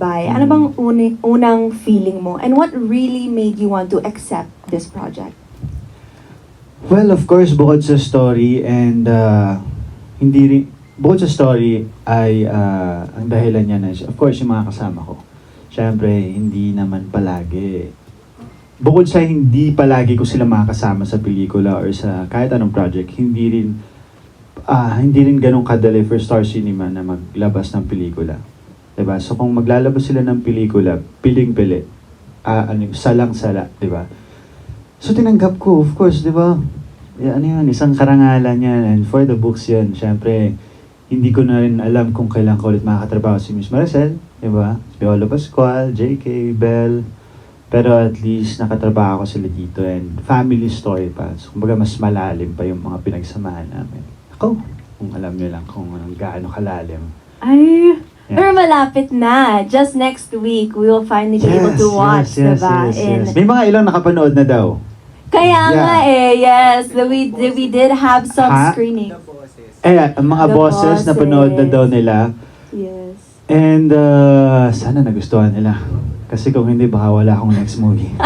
by, ano bang uni- unang feeling mo? And what really made you want to accept this project? Well, of course, bukod sa story and uh, hindi rin, bukod sa story ay uh, ang dahilan niya na, of course, yung mga kasama ko. Siyempre, hindi naman palagi. Bukod sa hindi palagi ko sila makakasama sa pelikula or sa kahit anong project, hindi rin ah hindi rin ganun kadali for Star Cinema na maglabas ng pelikula. 'Di ba? So kung maglalabas sila ng pelikula, piling-pili. Ah, ano, salang-sala, 'di ba? So tinanggap ko, of course, di ba? Eh, ano yun, isang karangalan yan. And for the books yan, syempre, hindi ko na rin alam kung kailan ko ulit makakatrabaho si Miss Maricel, di ba? Si Piolo Pascual, JK, Bell. Pero at least nakatrabaho ko sila dito and family story pa. So, kumbaga mas malalim pa yung mga pinagsamahan namin. Ako, kung alam nyo lang kung anong gaano kalalim. Ay, Yeah. Pero malapit na. Just next week, we will finally be able to watch, diba? In- May mga ilang nakapanood na daw. Kaya Yeah. nga eh, yes. We, we did have some Ha? screening. Eh, ang mga The bosses, na panood na bosses. daw nila. Yes. And uh, sana nagustuhan nila. Kasi kung hindi, baka wala akong next movie.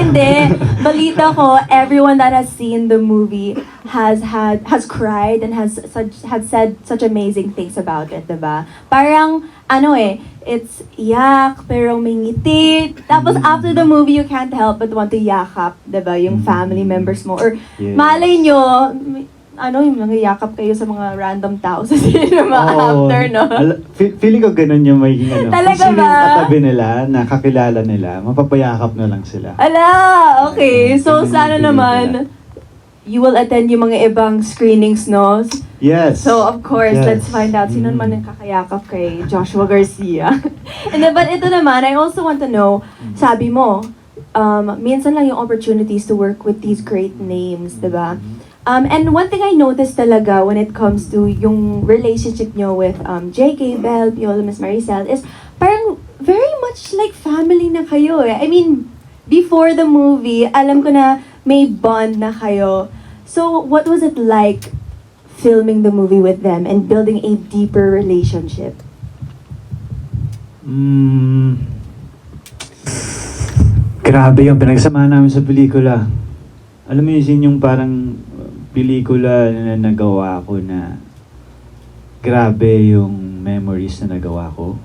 Hindi. Balita ko, everyone that has seen the movie has had has cried and has such had said such amazing things about it, 'di ba? Parang ano eh, it's yak pero may ngiti. Tapos after the movie, you can't help but want to yakap, 'di ba? Yung Mm. family members mo or Yes. malay nyo, ano yung mga yakap kayo sa mga random tao sa cinema Oo. after, no? Al- fe- feeling ko ganun yung magiging ano. Talaga sino yung ba? katabi nila, nakakilala nila, mapapayakap na lang sila. Ala, okay. So, Ganun yung sana pelikula. naman, you will attend yung mga ibang screenings, no? Yes. So, of course, Yes. let's find out sino Mm. naman ang kakayakap kay Joshua Garcia. And then, but ito naman, I also want to know, sabi mo, um, minsan lang yung opportunities to work with these great names, di ba? Um, and one thing I noticed talaga when it comes to yung relationship nyo with um, J.K. Bell, Piolo, Miss Maricel, is parang very much like family na kayo eh. I mean, before the movie, alam ko na may bond na kayo. So, what was it like filming the movie with them and building a deeper relationship? Mm, grabe yung pinagsamahan namin sa pelikula. Alam mo yun yung parang pelikula na nagawa ko na grabe yung memories na nagawa ko.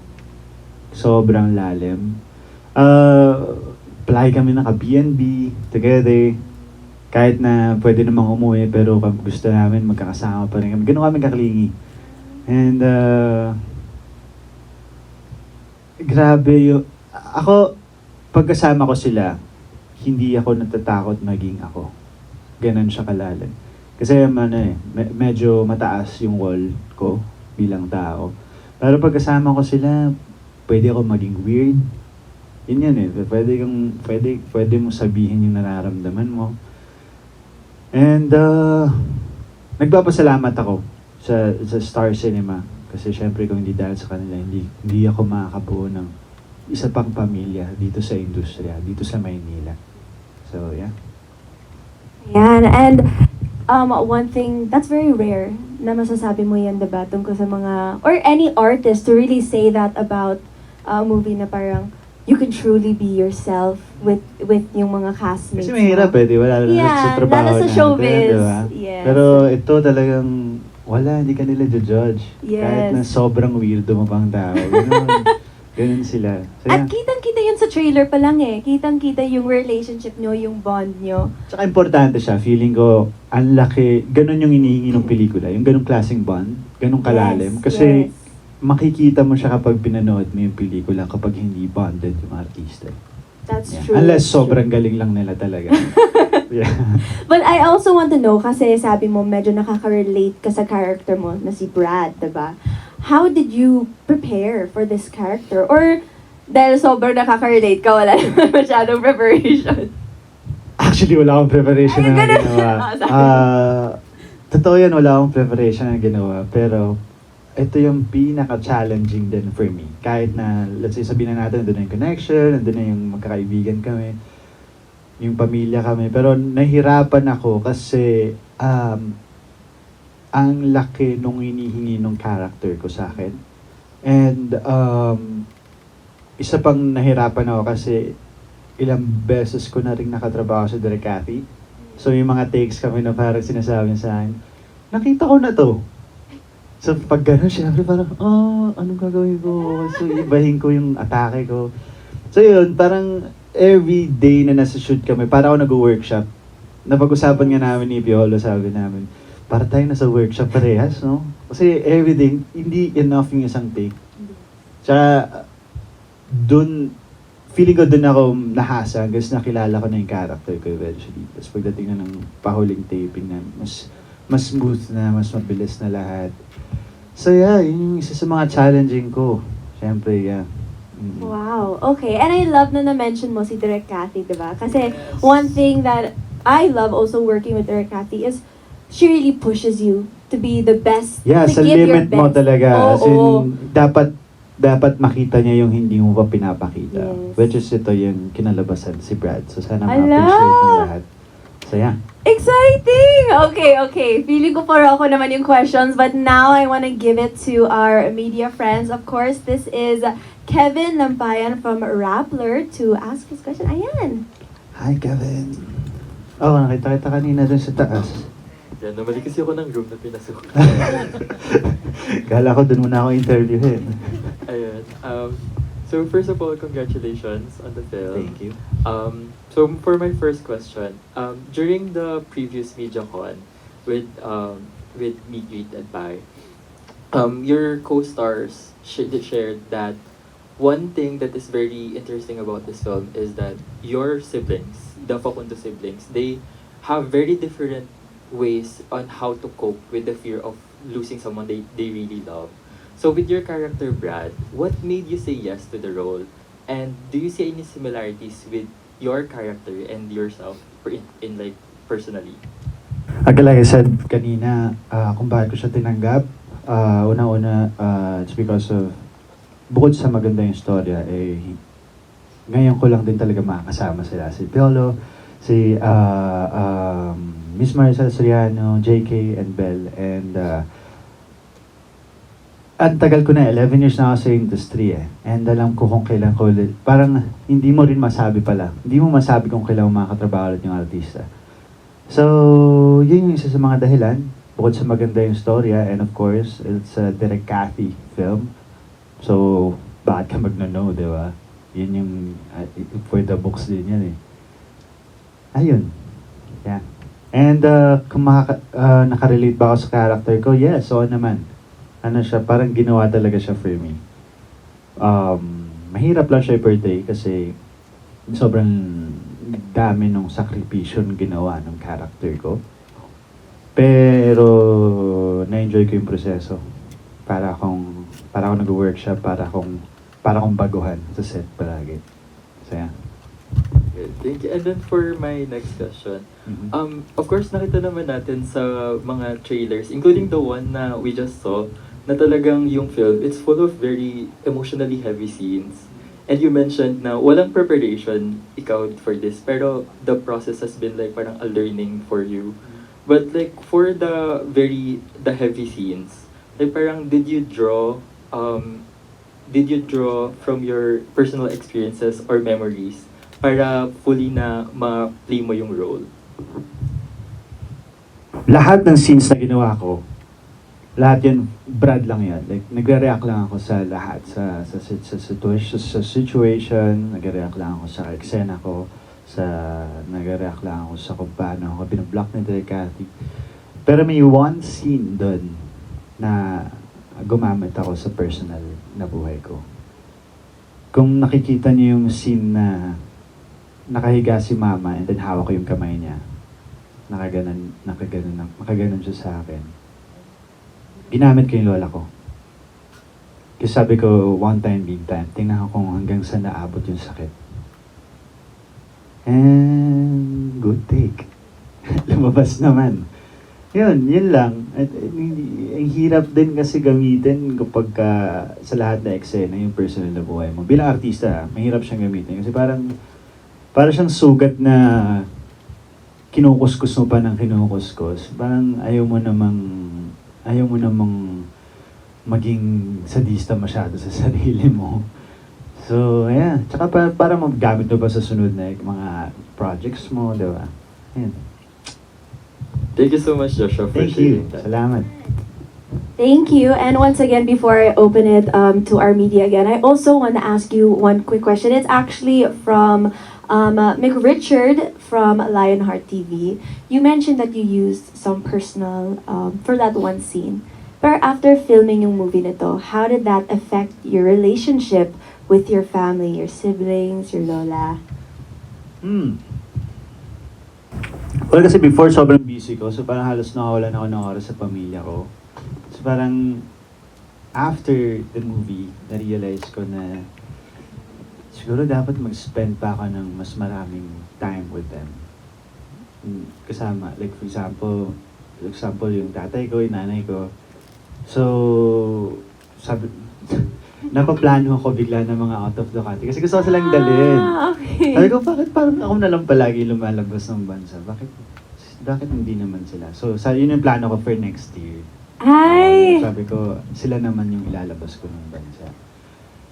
Sobrang lalim. Uh, apply kami naka-BNB together. Kahit na pwede namang umuwi, pero gusto namin magkakasama pa rin kami. Ganun kami kaklingi. And uh, grabe yung... Ako, pagkasama ko sila, hindi ako natatakot maging ako. Ganon siya kalalim. Kasi ano eh, me- medyo mataas yung wall ko bilang tao. Pero pagkasama ko sila, pwede ako maging weird. Yun yan eh. Pwede kang, pwede, pwede mo sabihin yung nararamdaman mo. And, uh, nagpapasalamat ako sa, sa Star Cinema. Kasi syempre kung hindi dahil sa kanila, hindi, hindi ako makakabuo ng isa pang pamilya dito sa industriya, dito sa Maynila. So, yeah. Yan, and um, one thing that's very rare na masasabi mo yan, diba, tungkol sa mga, or any artist to really say that about a movie na parang you can truly be yourself with with yung mga castmates Kasi mahirap eh, di ba? Lalo Yeah, sa trabaho lalo sa natin, showbiz. di ba? Yes. Pero ito talagang, wala, hindi ka nila judge. Kahit na Yes. sobrang weirdo mo pang tao. Ganun, sila. So, At yeah. kitang-kita yun sa trailer pa lang eh. Kitang-kita yung relationship nyo, yung bond nyo. Tsaka importante siya, feeling ko, ang laki, ganun yung inihingi ng pelikula, yung ganung klaseng bond, ganung kalalim. Yes, Kasi yes. makikita mo siya kapag pinanood mo yung pelikula kapag hindi bonded yung artista. That's Yeah. true. Unless that's true. sobrang galing lang nila talaga. yeah. But I also want to know, kasi sabi mo, medyo nakaka-relate ka sa character mo na si Brad, diba? How did you prepare for this character? Or dahil sobrang nakaka-relate ka, wala naman masyadong preparation? Actually, wala akong preparation Ay, na ganun. ginawa. Ah. Ah, totoo yan, wala akong preparation na ginawa. Pero, ito yung pinaka-challenging din for me. Kahit na, let's say, sabihin na natin, nandun na yung connection, nandun na yung magkakaibigan kami, yung pamilya kami. Pero, nahirapan ako kasi, um, ang laki nung hinihingi nung character ko sa akin. And, um, isa pang nahirapan ako kasi ilang beses ko na rin nakatrabaho sa Direk Cathy. So yung mga takes kami na parang sinasabi sa akin, nakita ko na to. So pag gano'n, syempre parang, oh, anong gagawin ko? So ibahin ko yung atake ko. So yun, parang every day na nasa shoot kami, para ako nag-workshop. Napag-usapan nga namin ni Piolo, sabi namin, para tayo nasa workshop parehas, no? Kasi everyday, hindi enough yung isang take. Tsaka, dun, feeling ko dun ako nahasa hanggang nakilala ko na yung character ko eventually. Tapos pagdating na ng pahuling taping na mas mas smooth na, mas mabilis na lahat. So yeah, yun yung isa sa mga challenging ko. Siyempre, yeah. Mm. Wow, okay. And I love na na-mention mo si Direk Cathy, di ba? Kasi one thing that I love also working with Direk Cathy is she really pushes you to be the best, Yeah, to sa give your limit mo best. talaga. Oo, As in, oo. dapat dapat makita niya yung hindi mo pa pinapakita. Yes. Which is ito yung kinalabasan si Brad. So sana Ala! ma-appreciate ng lahat. So yeah. Exciting! Okay, okay. Feeling ko para ako naman yung questions, but now I want to give it to our media friends. Of course, this is Kevin Lampayan from Rappler to ask his question. Ayan. Hi, Kevin. Oh, nakita kita kanina dun sa taas. Yan, namali kasi ako ng room na pinasok. Kala ko dun muna ako interviewin. Ayun. Um, so first of all, congratulations on the film. Thank you. Um, so for my first question, um, during the previous MediaCon with um, with Meet Greet and Buy, um, your co-stars sh- shared that one thing that is very interesting about this film is that your siblings, the Facundo siblings, they have very different ways on how to cope with the fear of losing someone they, they really love. So with your character Brad, what made you say yes to the role? And do you see any similarities with your character and yourself in, in like personally? Again, like I said kanina, ah, kung bakit ko siya tinanggap, ah, una-una, ah, it's because of, bukod sa maganda yung storya, eh, ngayon ko lang din talaga makakasama sila. Si Piolo, si ah, um, Miss Maricel Soriano, JK, and Belle. And ah, ang tagal ko na, 11 years na ako sa industry eh. And alam ko kung kailan ko parang hindi mo rin masabi pala. Hindi mo masabi kung kailan mo makakatrabaho ulit yung artista. So, yun yung isa sa mga dahilan. Bukod sa maganda yung storya, and of course, it's a Derek Cathy film. So, bakit ka magno-know, di ba? Yun yung, uh, for the books din yan eh. Ayun. Yeah. And uh, kung makaka, uh, nakarelate ba ako sa character ko? Yes, oo naman. Ano siya, parang ginawa talaga siya for me. Um, mahirap lang siya i-portray kasi sobrang dami nung sakripisyo na ginawa ng character ko. Pero na-enjoy ko yung proseso. Para akong para akong nag-workshop, para akong para akong baguhan sa set palagi. So yeah. Good, Thank you. And then for my next question, Mhm. um, of course nakita naman natin sa mga trailers, including the one na we just saw, na talagang yung film, it's full of very emotionally heavy scenes. And you mentioned na walang preparation ikaw for this, pero the process has been like parang a learning for you. But like for the very, the heavy scenes, like parang did you draw, um, did you draw from your personal experiences or memories para fully na ma-play mo yung role? lahat ng scenes na ginawa ko, lahat yun, Brad lang yan. Like, nagre-react lang ako sa lahat. Sa, sa, sa, sa, situation, sa situation, nagre-react lang ako sa eksena ko, sa, nagre-react lang ako sa kung paano ako binablock ni Derek Cathy. Pero may one scene doon na gumamit ako sa personal na buhay ko. Kung nakikita niyo yung scene na nakahiga si mama and then hawak ko yung kamay niya, nakaganan, nakaganan, nakaganan siya sa akin. Ginamit ko yung lola ko. Kasi sabi ko, one time, big time, tingnan ko kung hanggang saan naabot yung sakit. And good take. Lumabas naman. Yun, yun lang. At, eh, ang hirap din kasi gamitin kapag ka, sa lahat na eksena yung personal na buhay mo. Bilang artista, mahirap siyang gamitin. Kasi parang, para siyang sugat na kinukuskus mo pa ng kinukuskus. Parang ayaw mo namang, ayaw mo namang maging sadista masyado sa sarili mo. So, ayan. Tsaka para, para magamit mo ba sa sunod na mga projects mo, di ba? Ayan. Thank you so much, Joshua, for Thank you. sharing that. Salamat. Thank you. And once again, before I open it um, to our media again, I also want to ask you one quick question. It's actually from um, uh, Mick Richard from Lionheart TV. You mentioned that you used some personal um, for that one scene. But after filming yung movie nito, how did that affect your relationship with your family, your siblings, your lola? Hmm. Well, kasi before sobrang busy ko, so parang halos nakawalan ako ng oras sa pamilya ko. So parang after the movie, na-realize ko na siguro dapat mag-spend pa ako ng mas maraming time with them. Mm, Kasama, like for example, for example yung tatay ko, yung nanay ko. So, sabi, napaplano ako bigla ng mga out of the country. Kasi gusto ko silang dalhin. Ah, okay. Sabi ko, bakit parang ako na lang palagi lumalabas ng bansa? Bakit, bakit hindi naman sila? So, sa, yun yung plano ko for next year. Ay! Uh, sabi ko, sila naman yung ilalabas ko ng bansa.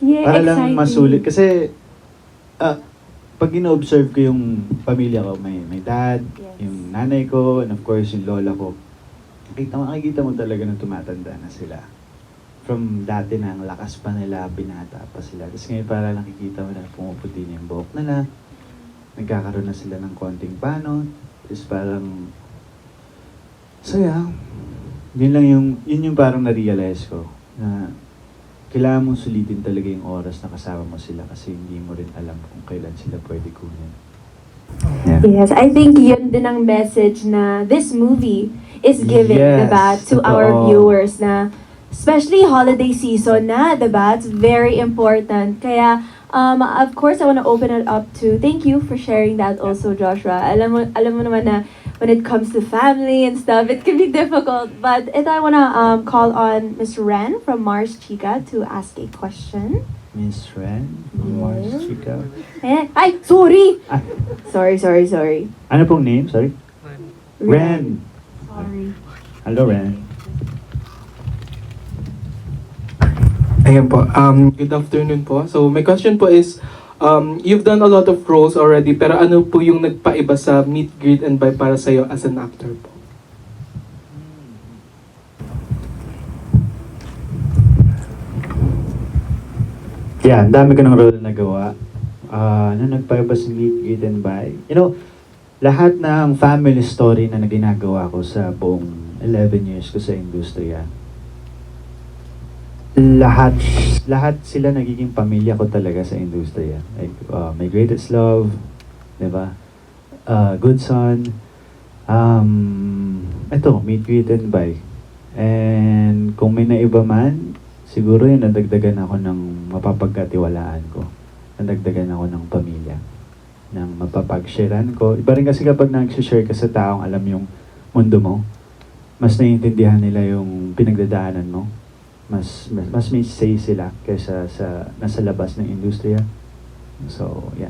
Yeah, Para lang exciting. masulit. Kasi, ah, pag ino-observe ko yung pamilya ko, may, may dad, Yes. yung nanay ko, and of course, yung lola ko. Makikita, makikita mo talaga na tumatanda na sila. From dati na ang lakas pa nila, binata pa sila. Tapos ngayon para nakikita mo na pumuputi na yung buhok nila. Nagkakaroon na sila ng konting panot. Tapos parang, so yeah, yun lang yung, yun yung parang na-realize ko. Na kailangan mong sulitin talaga yung oras na kasama mo sila kasi hindi mo rin alam kung kailan sila pwede kunin. Yeah. Yes, I think yun din ang message na this movie is giving, Yes, diba, to our totoo. viewers na especially holiday season na, diba, it's very important. Kaya, um, of course, I want to open it up to, thank you for sharing that also, Joshua. Alam mo, alam mo naman na when it comes to family and stuff, it can be difficult. But ito, I want to um, call on Ms. Ren from Mars Chica to ask a question. Miss Ren from Mars Yeah. Chica. Eh, ay, sorry! Ah, Sorry, sorry, sorry. ano pong name? Sorry? Ren. Sorry. Hello, Ren. Ayan po. Um, good afternoon po. So, my question po is, um, you've done a lot of roles already, pero ano po yung nagpaiba sa meet, greet, and buy para sa'yo as an actor po? Yeah, ang dami ko ng role na nagawa. Ah, ano nagpaiba sa Meet, Greet, and Buy. You know, lahat ng family story na ginagawa ko sa buong 11 years ko sa industriya, lahat lahat sila nagiging pamilya ko talaga sa industriya. Like, uh, My Greatest Love, di ba? Uh, Good Son, um, ito, Meet, and Buy. And kung may naiba man, siguro yun, nadagdagan ako ng mapapagkatiwalaan ko. Nadagdagan ako ng pamilya. Ng mapapag-sharean ko. Iba rin kasi kapag nag-share ka sa taong alam yung mundo mo, mas naiintindihan nila yung pinagdadaanan mo. Mas, mas, mas may say sila kaysa sa nasa labas ng industriya. So, yeah.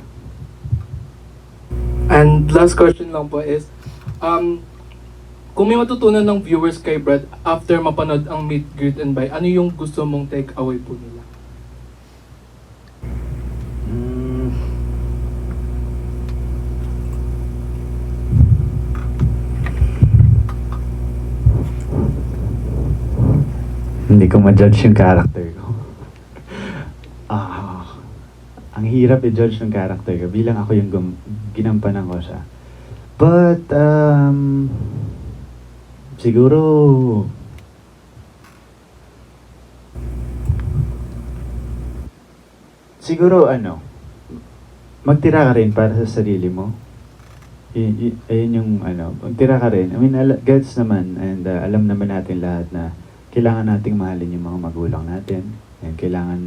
And last question lang po is, um, kung may matutunan ng viewers kay Brad after mapanood ang meet, greet, and buy, ano yung gusto mong take away po nila? Mm. Hindi ko ma-judge yung character ko. ah, ang hirap i-judge yung character ko bilang ako yung gum- ginampanan ko siya. But, um, siguro, siguro ano, magtira ka rin para sa sarili mo. Y- ayun yung ano, magtira ka rin. I mean, ala- gets naman and uh, alam naman natin lahat na kailangan nating mahalin yung mga magulang natin. And kailangan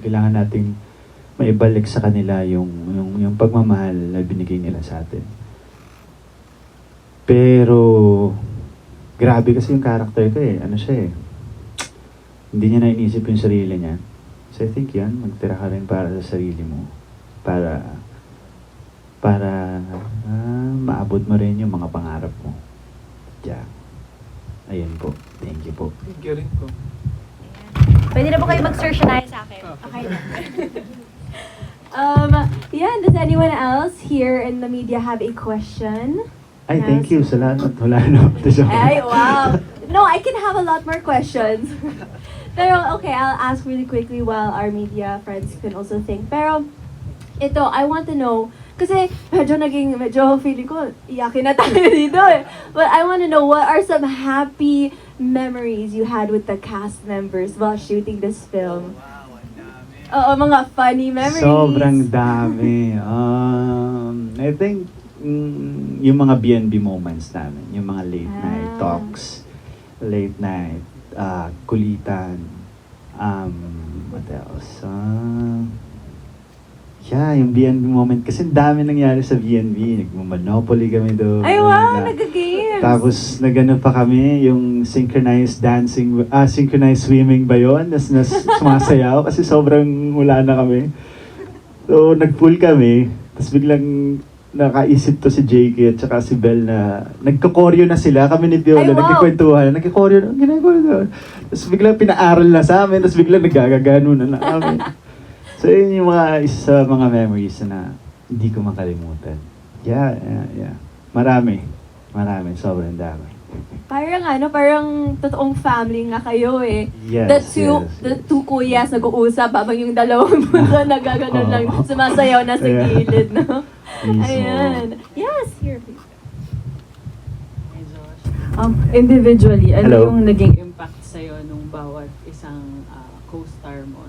kailangan nating maibalik sa kanila yung yung yung pagmamahal na binigay nila sa atin. Pero grabe kasi yung character ko eh. Ano siya eh. Hindi niya na inisip yung sarili niya. So I think yan, magtira ka rin para sa sarili mo. Para para ah, maabot mo rin yung mga pangarap mo. Yeah. Ayun po. Thank you po. Thank you rin po. Pwede na po kayo mag-search na sa akin. Okay na. Um, yeah, does anyone else here in the media have a question? Ay, thank you. Salamat. Wala na. Ay, wow. No, I can have a lot more questions. Pero, okay, I'll ask really quickly while our media friends can also think. Pero, ito, I want to know, kasi medyo naging, medyo feeling ko, iyakin na tayo dito eh. But I want to know, what are some happy memories you had with the cast members while shooting this film? Oo, mga funny memories. Sobrang dami. Um, I think, mm, yung mga BNB moments namin, yung mga late night Ah. talks, late night, uh, kulitan, um, what else? Uh, yeah, yung BNB moment. Kasi dami nangyari sa BNB. Nagmo-monopoly kami doon. Ay, wow, Na- nag-games. Tapos nagano pa kami, yung synchronized dancing, ah, synchronized swimming ba yun? Nas, nas, sumasayaw kasi sobrang wala na kami. So, nag-pool kami, tapos biglang nakaisip to si JK at saka si Belle na nagko-choreo na sila, kami ni Viola, Ay, wow. nagkikwentuhan, nagko-choreo na, ginagawa na. Tapos biglang pinaaral na sa amin, tapos biglang nagagagano na na kami. So, yun yung mga isa sa mga memories na hindi ko makalimutan. Yeah, yeah, yeah. Marami. Marami. Sobrang dami. Parang ano, parang totoong family nga kayo eh. Yes, the two, yes, the two kuyas nag-uusap habang yung dalawang bunso nagaganon lang, Oo. sumasayaw na sa Yeah. gilid, no? Ayan. Yes, here, please. Um, individually, ano Hello. yung naging impact sa'yo nung bawat isang ah, co-star mo?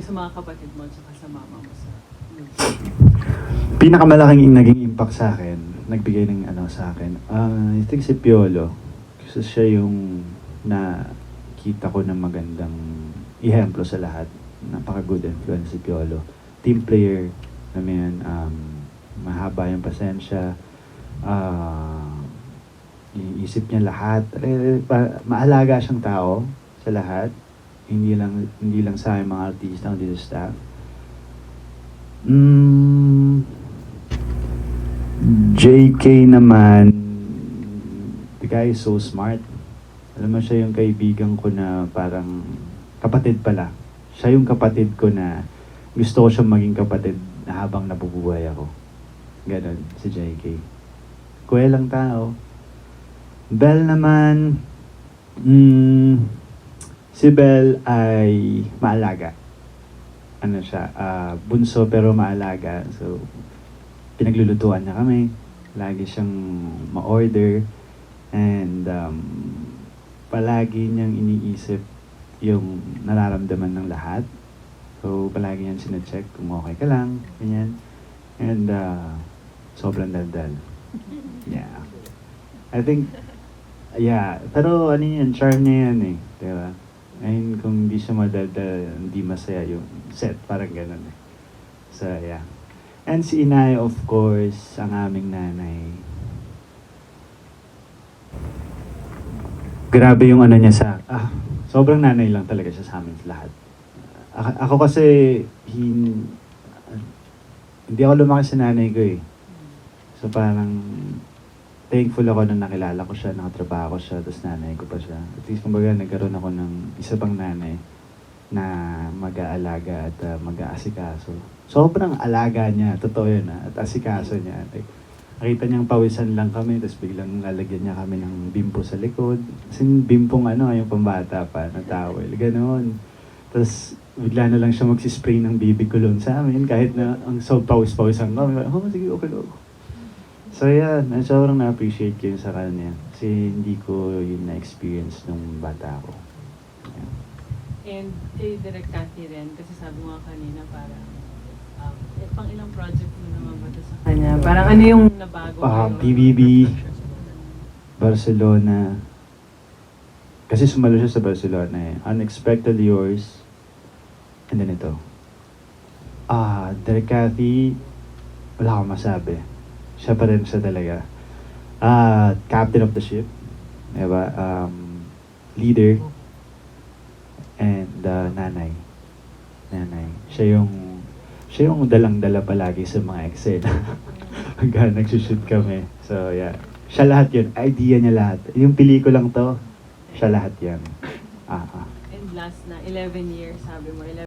Yung sa mga kapatid mo at sa mama mo sa Pinakamalaking naging impact sa akin, nagbigay ng ano sa akin, ah, I think si Piolo. Kasi siya yung nakita ko na magandang ihemplo sa lahat. Napaka-good influence si Piolo. Team player namin, um, mahaba yung pasensya, ah, iisip niya lahat. Eh, pa- maalaga siyang tao sa lahat. Hindi lang hindi lang sa mga artista, hindi sa staff. Mm, JK naman, the guy is so smart. Alam mo siya yung kaibigan ko na parang kapatid pala. Siya yung kapatid ko na gusto ko siyang maging kapatid habang nabubuhay ako. Ganon, si JK. Kuwelang tao. Bell naman, mm, si Bell ay maalaga. Ano siya, ah, bunso pero maalaga. So, pinaglulutuan niya kami. Lagi siyang ma-order. And um, palagi niyang iniisip yung nararamdaman ng lahat. So, palagi niyang sinecheck kung okay ka lang. Ganyan. And uh, sobrang daldal. Yeah. I think, yeah. Pero ano yan, charm niya yan eh. Diba? Ayun, kung hindi siya madaldal, hindi masaya yung set. Parang ganun eh. So, yeah. And si Inay, of course, ang aming nanay. Grabe yung ano niya sa... Ah, sobrang nanay lang talaga siya sa amin lahat. A- ako kasi, hin, hindi ako lumaki sa nanay ko eh. So parang thankful ako na nakilala ko siya, nakatrabaho ko siya, tapos nanay ko pa siya. At least kumbaga nagkaroon ako ng isa pang nanay na mag-aalaga at uh, mag-aasikaso. Sobrang alaga niya, totoo yun ah, at asikaso niya. Like, nakita niyang pawisan lang kami, tapos biglang lalagyan niya kami ng bimpo sa likod. Kasi bimpong ano, yung pambata pa na towel, ganoon. Tapos bigla na lang siya magsispray ng baby cologne sa amin, kahit na ang so pawis-pawisan kami. Oh, sige, okay lang. So yeah, na sobrang na-appreciate ko yun sa kanya. Kasi hindi ko yun na-experience nung bata ako. Yeah. And kay Direk Cathy rin, kasi sabi mo nga kanina parang um, eh, pang ilang project mo naman ba sa kanya? Parang ano yung nabago? Ah, kayo? PBB. Barcelona. Kasi sumalo siya sa Barcelona eh. Unexpected Yours. And then ito. Ah, Derek Cathy, wala akong masabi. Siya pa rin siya talaga. Ah, captain of the ship. Diba? Um, leader. And uh, nanay. Nanay. Siya yung siya yung dalang-dala palagi sa mga eksena. Hanggang nagsushoot kami. So, yeah. Siya lahat yun. Idea niya lahat. Yung pelikulang to, siya lahat yan. Ah, ah. And lastly, na 11 years, sabi mo, 11